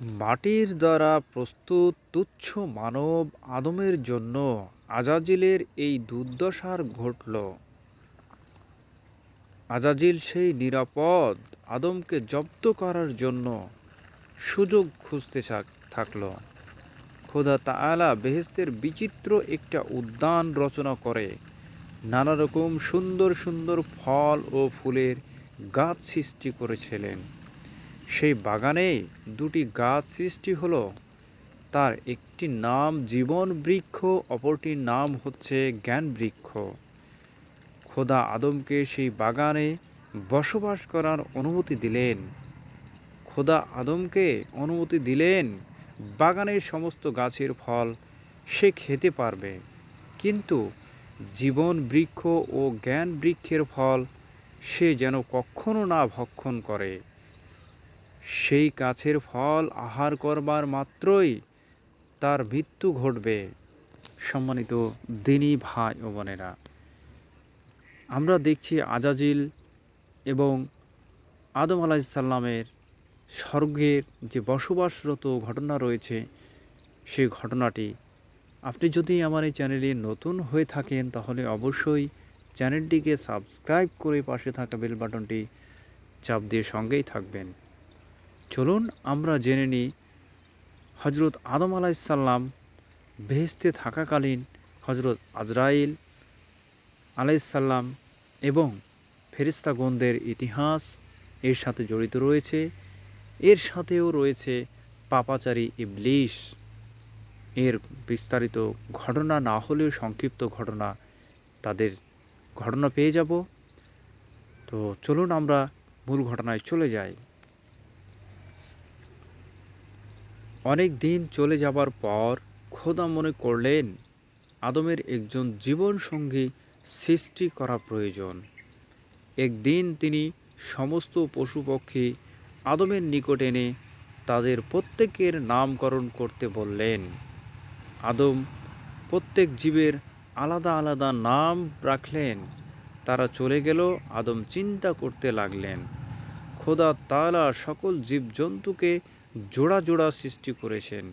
মাটির দ্বারা প্রস্তুত তুচ্ছ মানব আদমের জন্য আজাজিলের এই দুর্দশার ঘটল। আজাজিল সেই নিরাপদ আদমকে জব্দ করার জন্য সুযোগ খুঁজতে থাকল। খোদা তাআলা বেহেস্তের বিচিত্র একটা উদ্যান রচনা করে, নানা রকম সুন্দর সুন্দর ফল ও ফুলের গাছ সৃষ্টি করেছিলেন। সেই বাগানে দুটি গাছ সৃষ্টি হলো। তার একটি নাম জীবন বৃক্ষ অপরটির নাম হচ্ছে জ্ঞান বৃক্ষ। খোদা আদমকে সেই বাগানে বসবাস করার অনুমতি দিলেন। খোদা আদমকে অনুমতি দিলেন, বাগানের সমস্ত গাছের ফল সে খেতে পারবে। কিন্তু জীবন বৃক্ষ ও জ্ঞান বৃক্ষের ফল সে যেন কখনো না ভক্ষণ করে। সেই গাছের ফল আহার করবার মাত্রই তার মৃত্যু ঘটবে। সম্মানিত দিনী ভাই ও বোনেরা, আমরা দেখছি আজাজিল এবং আদম আলাইসাল্লামের স্বর্গের যে বসবাসরত ঘটনা রয়েছে, সেই ঘটনাটি আপনি যদি আমার এই চ্যানেলে নতুন হয়ে থাকেন, তাহলে অবশ্যই চ্যানেলটিকে সাবস্ক্রাইব করে পাশে থাকা বেল বাটনটি চাপ দিয়ে সঙ্গেই থাকবেন। চলুন আমরা জেনে নিই হজরত আদম আলাইসাল্লাম বেহেস্তে থাকাকালীন হজরত আজরাইল আলাইসাল্লাম এবং ফেরিস্তাগণদের ইতিহাস এর সাথে জড়িত রয়েছে। এর সাথেও রয়েছে পাপাচারী ইবলিশ এর বিস্তারিত ঘটনা না হলেও সংক্ষিপ্ত ঘটনা তাদের ঘটনা পেয়ে যাব। তো চলুন আমরা মূল ঘটনায় চলে যাই। অনেক দিন চলে যাবার পর খোদা মনে করলেন, আদমের একজন জীবনসঙ্গী সৃষ্টি করা প্রয়োজন। একদিন তিনি সমস্ত পশু পক্ষী আদমের নিকট এনে তাদের প্রত্যেকের নামকরণ করতে বললেন। আদম প্রত্যেক জীবের আলাদা আলাদা নাম রাখলেন। তারা চলে গেল, আদম চিন্তা করতে লাগলেন। খোদা তালা সকল জীবজন্তুকে জোড়া জোড়া সৃষ্টি করেছেন।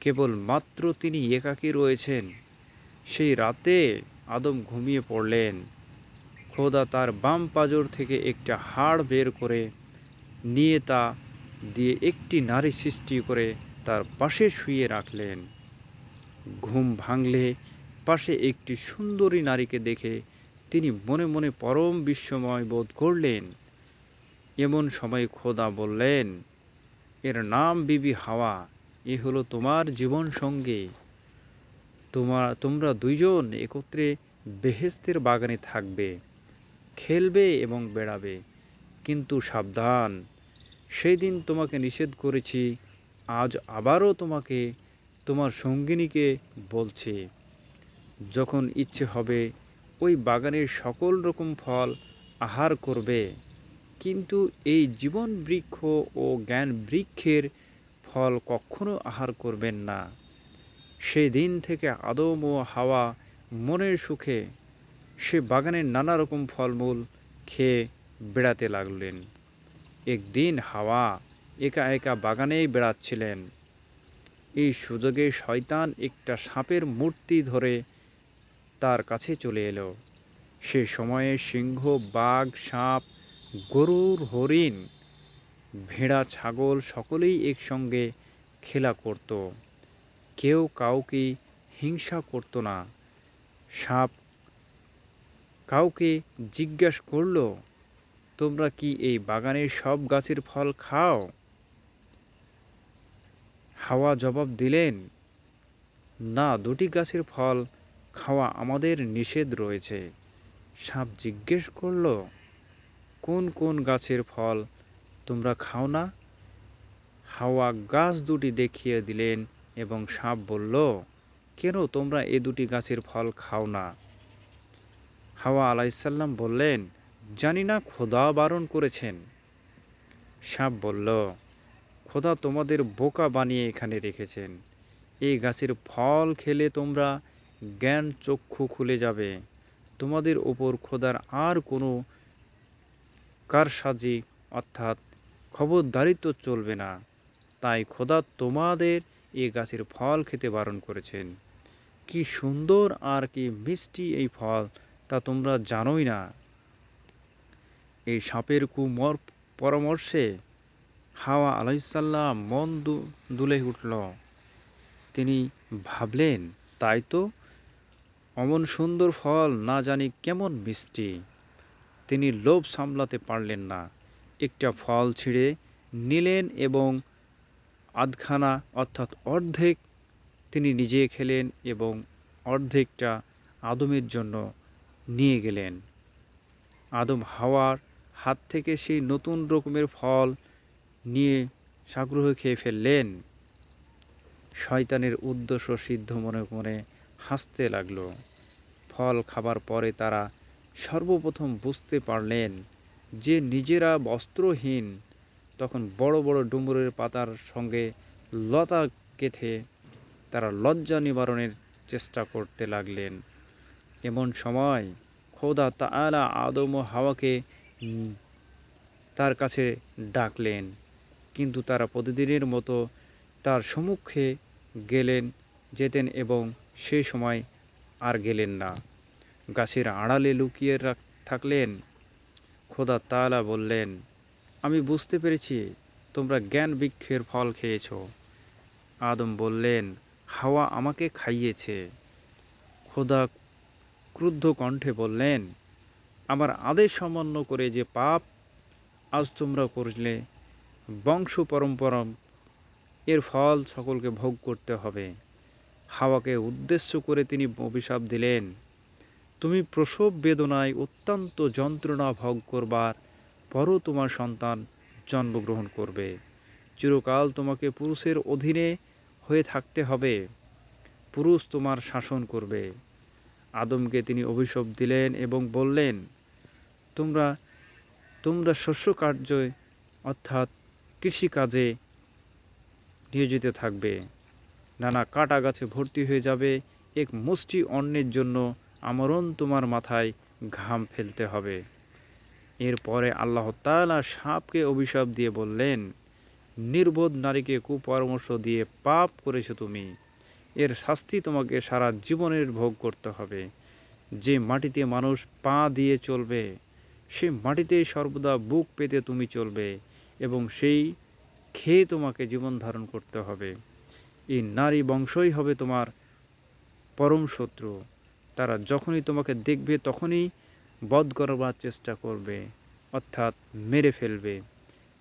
কেবল মাত্র তিনি একাকী রয়েছেন। সেই রাতে আদম ঘুমিয়ে পড়লেন। খোদা তার বাম পাজর থেকে একটা হাড় বের করে নিয়ে তা দিয়ে একটি নারী সৃষ্টি করে তার পাশে শুয়ে রাখলেন। ঘুম ভাঙলে পাশে একটি সুন্দরী নারীকে দেখে তিনি মনে মনে পরম বিস্ময় বোধ করলেন। এমন সময় খোদা বললেন এর নাম বিবি হাওয়া। এ হলো তোমার জীবন সঙ্গে। তোমার তোমরা দুইজন একত্রে বেহেস্তের বাগানে থাকবে, খেলবে এবং বেড়াবে। কিন্তু সাবধান সেই দিন তোমাকে নিষেধ করেছি, আজ আবারও তোমাকে, তোমার সঙ্গিনীকে বলছি। যখন ইচ্ছে হবে, ওই বাগানের সকল রকম ফল আহার করবে। কিন্তু এই জীবন বৃক্ষ ও জ্ঞান বৃক্ষের ফল কখনো আহার করবেন না। সেই দিন থেকে আদম ও হাওয়া মনের সুখে সে বাগানের নানা রকম ফলমূল খেয়ে বেড়াতে লাগলেন। একদিন হাওয়া একা একা বাগানেই বেড়াচ্ছিলেন। এই সুযোগে শয়তান একটা সাপের মূর্তি ধরে তার কাছে চলে এলো। সে সময়ে সিংহ, বাঘ, সাপ গরুর হরিণ, ভেড়া, ছাগল সকলেই একসঙ্গে খেলা করত। কেউ কাউকে হিংসা করতো না। সাপ কাউকে জিজ্ঞাসা করল, তোমরা কি এই বাগানের সব গাছের ফল খাও? হাওয়া জবাব দিলেন, না, দুটি গাছের ফল খাওয়া আমাদের নিষেধ রয়েছে। সাপ জিজ্ঞেস করল কোন কোন গাছের ফল তোমরা খাও না? হাওয়া গাছ দুটি দেখিয়ে দিলেন এবং সাপ বলল, কেন তোমরা এ দুটি গাছের ফল খাও না? হাওয়া আলাইসাল্লাম বললেন, জানি না, খোদা বারণ করেছেন। সাপ বলল, খোদা তোমাদের বোকা বানিয়ে এখানে রেখেছেন। এই গাছের ফল খেলে তোমরা জ্ঞান চক্ষু খুলে যাবে। তোমাদের ওপর খোদার আর কোনো কারসাজি অর্থাৎ খবরদারিত্ব চলবে না। তাই খোদা তোমাদের এ গাছের ফল খেতে বারণ করেছেন। কি সুন্দর আর কি মিষ্টি এই ফল, তা তোমরা জানোই না। এই সাপের কুমর পরামর্শে হাওয়া আলাইসাল্লাম মন দুলে উঠল। তিনি ভাবলেন, তাই তো? অমন সুন্দর ফল না জানি কেমন মিষ্টি। তিনি লোভ সামলাতে পারলেন না। একটা ফল ছিঁড়ে নিলেন এবং আধখানা অর্থাৎ অর্ধেক তিনি নিজে খেলেন এবং অর্ধেকটা আদমের জন্য নিয়ে গেলেন। আদম হাওয়ার হাত থেকে সেই নতুন রকমের ফল নিয়ে সাগ্রহ খেয়ে ফেললেন। শয়তানের উদ্দেশ্য সিদ্ধ মনে মনে হাসতে লাগল। ফল খাবার পরে তারা সর্বপ্রথম বুঝতে পারলেন যে নিজেরা বস্ত্রহীন, তখন বড় বড় ডুমুরের পাতার সঙ্গে লতা গেথে তারা লজ্জা নিবারণের চেষ্টা করতে লাগলেন। এমন সময় খোদা তাআলা আদম ও হাওয়াকে তার কাছে ডাকলেন, কিন্তু তারা প্রতিদিনের মতো তার সম্মুখে গেলেন, যেতেন এবং সেই সময় আর গেলেন না। গাছের আড়ালে লুকিয়ে থাকলেন। খোদা তালা বললেন, আমি বুঝতে পেরেছি, তোমরা জ্ঞান বৃক্ষের ফল খেয়েছ। আদম বললেন, হাওয়া আমাকে খাইয়েছে। খোদা ক্রুদ্ধ কণ্ঠে বললেন, আমার আদেশ অমান্য করে যে পাপ আজ তোমরা করলে, বংশ পরম্পরা এর ফল সকলকে ভোগ করতে হবে। হাওয়াকে উদ্দেশ্য করে তিনি অভিশাপ দিলেন। তুমি প্রসব বেদনায় অত্যন্ত যন্ত্রণা ভোগ করবার পরও তোমার সন্তান জন্মগ্রহণ করবে। চিরকাল তোমাকে পুরুষের অধীনে হয়ে থাকতে হবে। পুরুষ তোমার শাসন করবে। আদমকে তিনি অভিশাপ দিলেন এবং বললেন, তোমরা তোমরা শস্য কার্যে অর্থাৎ কৃষিকাজে নিয়োজিত থাকবে। নানা কাটা গাছে ভর্তি হয়ে যাবে। এক মুষ্টি অন্যের জন্য আমরণ তোমার মাথায় ঘাম ফেলতে হবে। এরপরে আল্লাহ তাআলা সাপকে অভিশাপ দিয়ে বললেন, নির্বোধ নারীকে কুপরামর্শ দিয়ে পাপ করেছ তুমি। এর শাস্তি তোমাকে সারা জীবনের ভোগ করতে হবে। যে মাটিতে মানুষ পা দিয়ে চলবে সেই মাটিতে সর্বদা বুক পেতে তুমি চলবে এবং সেই খেয়ে তোমাকে জীবন ধারণ করতে হবে। এই নারী বংশই হবে তোমার পরম শত্রু। তারা যখনই তোমাকে দেখবে, তখনই বধ করবার চেষ্টা করবে, অর্থাৎ মেরে ফেলবে।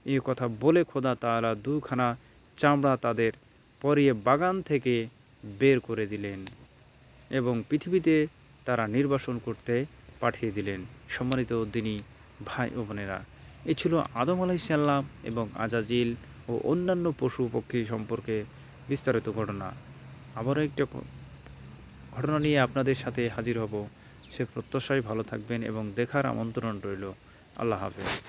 এই কথা বলে খোদা তারা দুখানা চামড়া তাদের পরিয়ে বাগান থেকে বের করে দিলেন এবং পৃথিবীতে তারা নির্বাসন করতে পাঠিয়ে দিলেন সম্মানিত দিনী ভাই ও বোনেরা। এ ছিল আদম আলাইসাল্লাম এবং আজাজিল ও অন্যান্য পশু পক্ষী সম্পর্কে বিস্তারিত ঘটনা। আবারও একটা ঘটনা নিয়ে আপনাদের সাথে হাজির হব। সে প্রত্যাশায় ভালো থাকবেন এবং দেখার আমন্ত্রণ রইল। আল্লাহ হাফেজ।